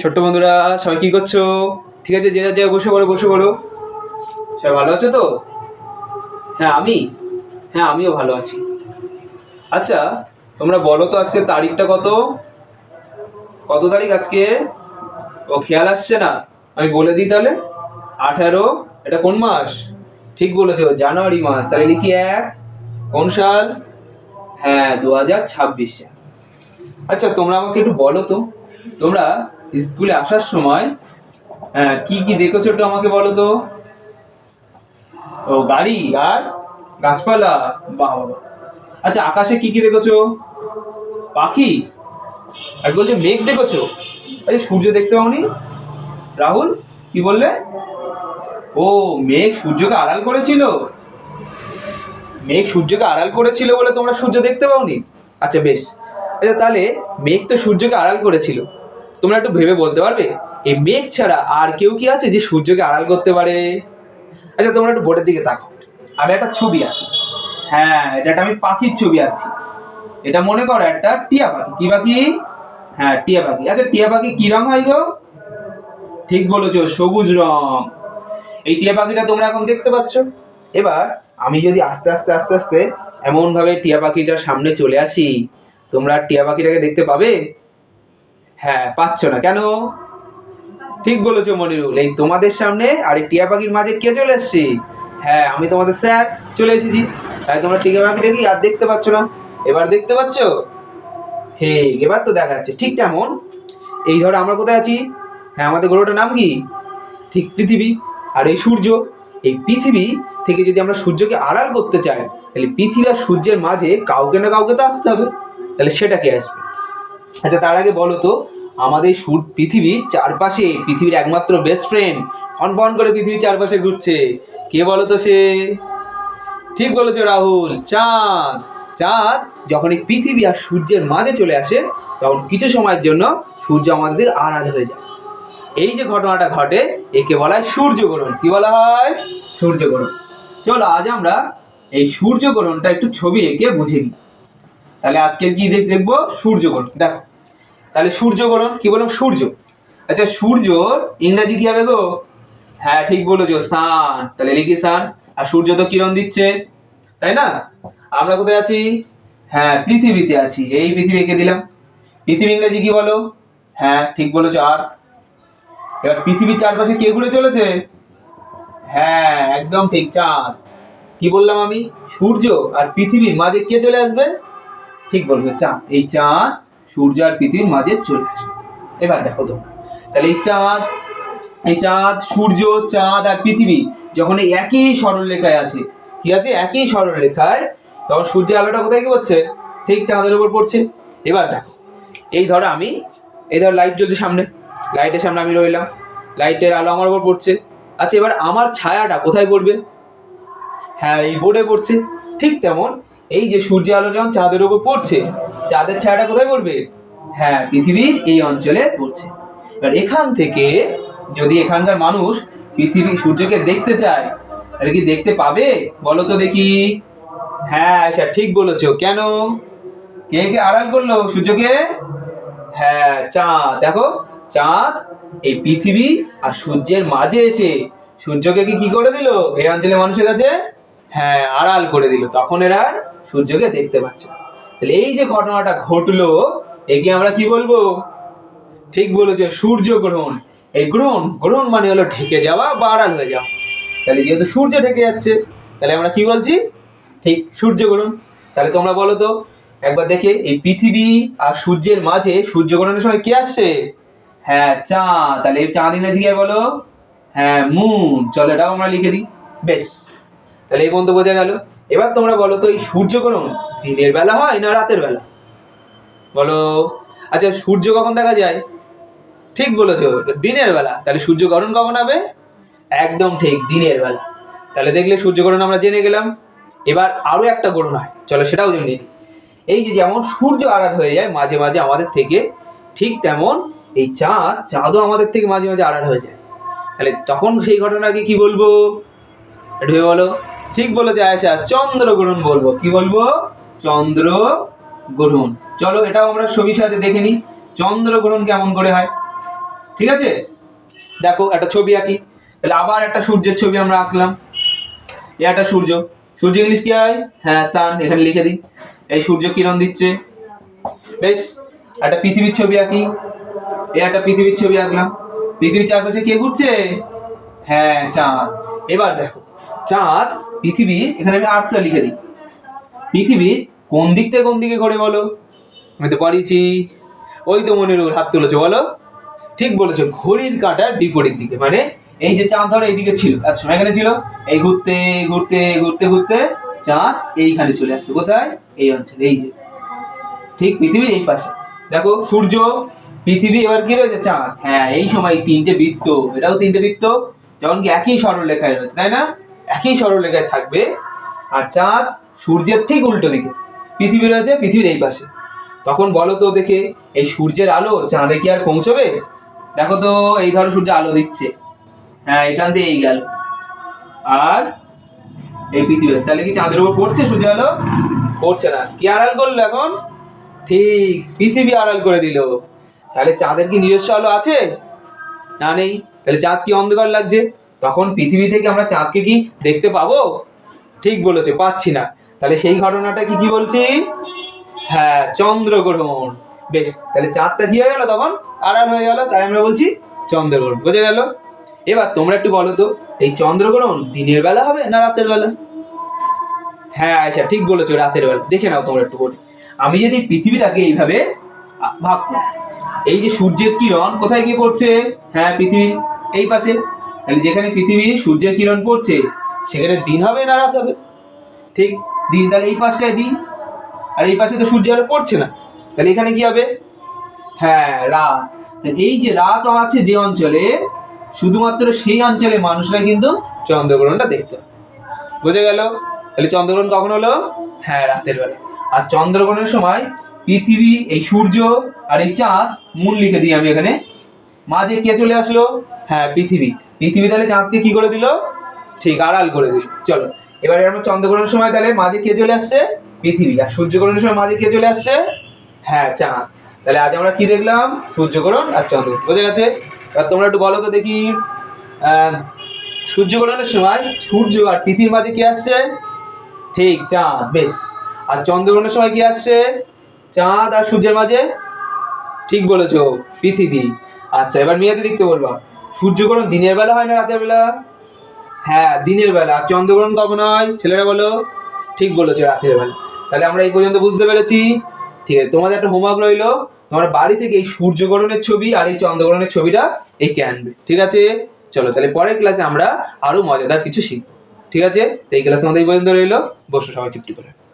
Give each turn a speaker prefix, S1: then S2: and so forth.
S1: ছোট্ট বন্ধুরা, সবাই কি করছ? ঠিক আছে, যে যার জায়গায় বসে পড়ো বসে পড়ো। সবাই ভালো আছো তো? হ্যাঁ আমি? হ্যাঁ আমিও ভালো আছি। আচ্ছা তোমরা বলো তো আজকে তারিখটা কত? কত তারিখ আজকে? ও, খেয়াল আসছে না। আমি বলে দিই তাহলে। আঠারো, এটা কোন মাস? ঠিক বলেছ, জানুয়ারি মাস। তাহলে লিখি এক। কোন সাল? হ্যাঁ দু হাজার ছাব্বিশ আচ্ছা তোমরা আমাকে একটু বলো তো। তোমরা স্কুলে আসার সময় হ্যাঁ, কি কি দেখেছ একটু আমাকে বলো তো? ও গাড়ি? আর গাছপালা? বাহ। আচ্ছা আকাশে কি কি দেখেছ? পাখি? আর বলছে মেঘ দেখেছ? আচ্ছা সূর্য দেখতে পাওনি? রাহুল কি বললে? ও মেঘ সূর্যকে আড়াল করেছিল? মেঘ সূর্যকে আড়াল করেছিল বলে তোমরা সূর্য দেখতে পাওনি? আচ্ছা বেশ। আচ্ছা তাহলে মেঘ তো সূর্যকে আড়াল করেছিল। তোমরা একটু ভেবে বলতে পারবে? এই মেঘ ছাড়া আর কেউ কি আছে যে সূর্যকে আড়াল করতে পারে? আচ্ছা তোমরা একটু বোর্ডের দিকে তাকো আমি একটা ছবি আঁকি। হ্যাঁ এটা একটা আমি পাখির ছবি আঁকছি। এটা মনে করো একটা টিয়া পাখি। কি পাখি? হ্যাঁ টিয়া পাখি। আচ্ছা টিয়া পাখি কি রং হয় গো? ঠিক বলেছ, সবুজ রং। এই টিয়া পাখিটা তোমরা এখন দেখতে পাচ্ছ। এবার আমি যদি আস্তে আস্তে আস্তে আস্তে এমন ভাবে টিয়া পাখিটার সামনে চলে আসি তোমরা টিয়া পাখিটাকে দেখতে পাবে? হ্যাঁ পাচ্ছ না। কেন? ঠিক বলেছ মনিরুল। এই তোমাদের সামনে আর এই টিয়া পাখির মাঝে কে চলে এসছি? হ্যাঁ আমি তোমাদের স্যার চলে এসেছি। তাই তোমরা টিয়া পাখিটাকে আর দেখতে পাচ্ছ না? এবার দেখতে পাচ্ছ? ঠিক, এবার তো দেখা যাচ্ছে। ঠিক তেমন। এই ধরো আমরা কোথায় আছি? হ্যাঁ আমাদের গ্রহটার নাম কি? ঠিক পৃথিবী। আর এই সূর্য? এই পৃথিবী থেকে যদি আমরা সূর্যকে আড়াল করতে চাই, তাহলে পৃথিবী আর সূর্যের মাঝে কাউকে না কাউকে তো আসতে হবে। তাহলে সেটা কে আসবে? আচ্ছা তার আগে বলো তো, আমাদের সুর পৃথিবীর চারপাশে পৃথিবীর একমাত্র বেস্ট ফ্রেন্ড ফন ফন করে পৃথিবীর চারপাশে ঘুরছে। কে বলো তো সে? ঠিক বলেছ রাহুল। চাঁদ। চাঁদ যখন এই পৃথিবী আর সূর্যের মাঝে চলে আসে, তখন কিছু সময়ের জন্য সূর্য আমাদের আড়াল হয়ে যায়। এই যে ঘটনাটা ঘটে, একে বলা হয় সূর্যগ্রহণ কি বলা হয়? সূর্যগ্রহণ চলো, আজ আমরা এই সূর্যগ্রহণটা একটু ছবি এঁকে বুঝে নিই। তাহলে আজকে কি দেশ দেখব? সূর্যগ্রহণ দেখো। তাহলে সূর্যগ্রহণ কি বললাম? সূর্য। আচ্ছা সূর্য ইংরাজি কি হবে গো? হ্যাঁ ঠিক বলেছ, সান। তাহলে লিখি সান। আর সূর্য তো কিরণ দিচ্ছে? তাই না? আমরা কোথায় আছি? হ্যাঁ পৃথিবীতে আছি। এই পৃথিবী এঁকে দিলাম। পৃথিবী ইংরেজি কি বলো? হ্যাঁ ঠিক বলেছ আর এবার পৃথিবীর চারপাশে কে ঘুরে চলেছে? হ্যাঁ একদম ঠিক, চাঁদ। কি বললাম আমি? সূর্য আর পৃথিবীর মাঝে কে চলে আসবে? ঠিক বলছো চাঁদ এই চাঁদ সূর্য আর পৃথিবীর মাঝে চলে এবার দেখো তো। তাহলে এই চাঁদ এই চাঁদ সূর্য, চাঁদ আর পৃথিবী যখন এই একই সরলরেখায় আছে, কি আছে? একই সরলরেখায় তখন সূর্যের আলোটা কোথায় কি পড়ছে ঠিক চাঁদের উপর পড়ছে। এবার দেখো, এই ধরো আমি, এই ধর লাইট জ্বলছে সামনে। লাইটের সামনে আমি রইলাম। লাইটের আলো আমার উপর পড়ছে। আচ্ছা এবার আমার ছায়াটা কোথায় পড়বে? হ্যাঁ এই বোর্ডে পড়ছে। ঠিক তেমন এই যে সূর্য আলো যখন চাঁদের উপর পড়ছে, চাঁদের ছায়াটা কোথায় পড়বে? হ্যাঁ পৃথিবীর এই অঞ্চলে পড়ছে। এবার এখান থেকে যদি এখানকার মানুষ পৃথিবী, সূর্যকে দেখতে চায়, তাহলে কি দেখতে পাবে? বলো তো দেখি। হ্যাঁ আচ্ছা ঠিক বলেছ। কেন? কে কে আড়াল করল সূর্যকে? হ্যাঁ চাঁদ। দেখো, চাঁদ এই পৃথিবী আর সূর্যের মাঝে এসে সূর্যকে কি কি করে দিল? এই অঞ্চলের মানুষের কাছে হ্যাঁ আড়াল করে দিল। তখন এরা আর সূর্যকে দেখতে পাচ্ছে তাহলে এই যে ঘটনাটা ঘটলো, একে আমরা কি বলব? ঠিক বলেছে, সূর্য গ্রহণ। এই গ্রহণ গ্রহণ মানে হলো ঢেকে যাওয়া বা আড়াল হয়ে যাওয়া। তাহলে যেহেতু সূর্য ঢেকে যাচ্ছে, তাহলে আমরা কি বলছি? ঠিক, সূর্য গ্রহণ। তাহলে তোমরা বলো তো, একবার দেখে, এই পৃথিবী আর সূর্যের মাঝে সূর্য গ্রহণের সময় কে আসছে? হ্যাঁ চাঁদ। তাহলে এই চাঁদ ইংরেজি কি বলো? হ্যাঁ মুন। চলো এটাও আমরা লিখে দিই। বেশ। তাহলে এই পর্যন্ত বোঝা গেল? এবার তোমরা বলো তো, এই সূর্যগ্রহণ দিনের বেলা হয় না রাতের বেলা? বলো। আচ্ছা সূর্য কখন দেখা যায়? ঠিক বলেছ, দিনের বেলা। তাহলে সূর্যগ্রহণ কখন হবে? একদম ঠিক, দিনের বেলা। তাহলে দেখলে সূর্যগ্রহণ আমরা জেনে গেলাম। এবার আরও একটা গ্রহণ হয়। চলো সেটাও জেনে এই যে যেমন সূর্য আড়াল হয়ে যায়, মাঝে মাঝে আমাদের থেকে ঠিক তেমন এই চাঁদ, চাঁদও আমাদের থেকে মাঝে মাঝে আড়াল হয়ে যায়। তাহলে তখন সেই ঘটনাকে কি বলব? একটু ভেবে বলো। ঠিক বলেছে আয়সা চন্দ্রগ্রহণ বলব। কি বলব? চন্দ্র গ্রহণ চলো এটাও আমরা ছবির সাথে দেখে নিই চন্দ্রগ্রহণ কেমন করে হয়। ঠিক আছে? দেখো, একটা ছবি আঁকি। তাহলে আবার একটা সূর্যের ছবি আমরা আঁকলাম। এ একটা সূর্য। সূর্য ইংলিশ কি হয়? হ্যাঁ সান এখানে লিখে দিই। এই সূর্য কিরণ দিচ্ছে। বেশ, একটা পৃথিবীর ছবি আঁকি। এ একটা পৃথিবীর ছবি আঁকলাম। পৃথিবীর চারপাশে কে ঘুরছে? হ্যাঁ চাঁদ। এবার দেখো, চাঁদ পৃথিবী, এখানে আমি আটটা লিখে দিই। পৃথিবী, কোন দিক থেকে কোন দিকে ঘোরে বলো? আমি তো পারিছি। ওই তো মনিরুল হাত তুলেছো, বলো? ঠিক বলেছ, ঘড়ির কাঁটার বিপরীত দিকে মানে এই যে চাঁদ ধরো এইদিকে ছিল এত সময় এখানে ছিল, এই ঘুরতে ঘুরতে ঘুরতে ঘুরতে চাঁদ এইখানে চলে আসছে কোথায়? এই অঞ্চলে, এই যে। ঠিক পৃথিবীর এই পাশে। দেখো, সূর্য, পৃথিবী, এবার কি রয়েছে? চাঁদ। হ্যাঁ এই সময় তিনটে বৃত্ত, এটাও তিনটে বৃত্ত যেমন কি একই সরলরেখায় রয়েছে, তাই না? একই সরলরেখায় থাকবে আর চাঁদ সূর্যের ঠিক উল্টো দিকে। পৃথিবী রয়েছে পৃথিবীর এই পাশে। তখন বলো তো দেখে, এই সূর্যের আলো চাঁদে কি আর পৌঁছবে? দেখো তো, এই ধরো সূর্য আলো দিচ্ছে। হ্যাঁ এখান দিয়ে এই গেল। আর এই পৃথিবী তাহলে কি চাঁদের উপর পড়ছে সূর্য আলো? পড়ছে না। কি আড়াল করল এখন? ঠিক, পৃথিবী আড়াল করে দিল। তাহলে চাঁদের কি নিজস্ব আলো আছে? না নেই। তাহলে চাঁদ কি অন্ধকার লাগছে? তখন পৃথিবী থেকে আমরা চাঁদকে কি দেখতে পাবো? ঠিক বলেছে, পাচ্ছি না। তাহলে সেই ঘটনাটা কি কি বলছি? হ্যাঁ চন্দ্রগ্রহণ। বেশ, তাহলে চাঁদটা কি হয়ে গেল তখন? আড়াল হয়ে গেল, তাই আমরা বলছি চন্দ্রগ্রহণ। বোঝা গেল? এবার তোমরা একটু বলো তো, এই চন্দ্রগ্রহণ দিনের বেলা হবে না রাতের বেলা? হ্যাঁ আচ্ছা ঠিক বলেছ, রাতের বেলা। দেখে নাও তোমরা একটু বলি। আমি যদি পৃথিবীটাকে এইভাবে ভাববো এই যে সূর্যের কিরণ কোথায় গিয়ে পড়ছে? হ্যাঁ পৃথিবী, এই পাশে। তাহলে যেখানে পৃথিবী সূর্যের কিরণ পড়ছে, সেখানে দিন হবে না রাত হবে? ঠিক? দিন, তাহলে এই পাশটায় দিন, আর এই পাশে তো সূর্য আলো পড়ছে না। তাহলে এখানে কি হবে? হ্যাঁ রাত। এই যে রাত আছে যে অঞ্চলে, শুধুমাত্র সেই অঞ্চলে মানুষরা কিন্তু চন্দ্রগ্রহণটা দেখতে। বোঝা গেল? তাহলে চন্দ্রগ্রহণ কখন হলো? হ্যাঁ রাতের বেলা। আর চন্দ্রগ্রহণের সময় পৃথিবী, এই সূর্য আর এই চাঁদ, মূল লিখে দিই আমি এখানে। মাঝে কে চলে আসলো? হ্যাঁ পৃথিবী। পৃথিবী তাহলে চাঁদকে কি করে দিল? ঠিক, আড়াল করে দিল। চলো, এবারে আমরা চন্দ্রগ্রহণের সময় তাহলে মাঝে কে চলে আসছে? পৃথিবী। আর সূর্যগ্রহণের সময় মাঝে কে চলে আসছে? হ্যাঁ চাঁদ। তাহলে আজ আমরা কি দেখলাম? সূর্যগ্রহণ আর চন্দ্রগ্রহণ। বোঝা গেছে? এবার তোমরা একটু বলো তো দেখি। সূর্যগ্রহণের সময় সূর্য আর পৃথিবীর মাঝে কি আসছে? ঠিক, চাঁদ। বেশ। আর চন্দ্রগ্রহণের সময় কি আসছে? চাঁদ আর সূর্যের মাঝে? ঠিক বলেছ, পৃথিবী। আচ্ছা এবার মেয়েদের দেখতে বলবা। সূর্যগ্রহণ দিনের বেলা হয় না রাতের বেলা? হ্যাঁ দিনের বেলা। চন্দ্রগ্রহণ কখন হয় ছেলেরা বলো। ঠিক বলেছ, রাতের বেলা। তাহলে আমরা এই পর্যন্ত বুঝতে পেরেছি। ঠিক আছে, তোমাদের একটা হোমওয়ার্ক রইল। তোমরা বাড়ি থেকে এই সূর্যগ্রহণের ছবি আর এই চন্দ্রগ্রহণের ছবিটা এঁকে আনবে। ঠিক আছে? চলো, তাহলে পরের ক্লাসে আমরা আরও মজাদার কিছু শিখব। ঠিক আছে? এই ক্লাস আমাদের এই পর্যন্ত রইল। বসো, সবাই চুপটি করে।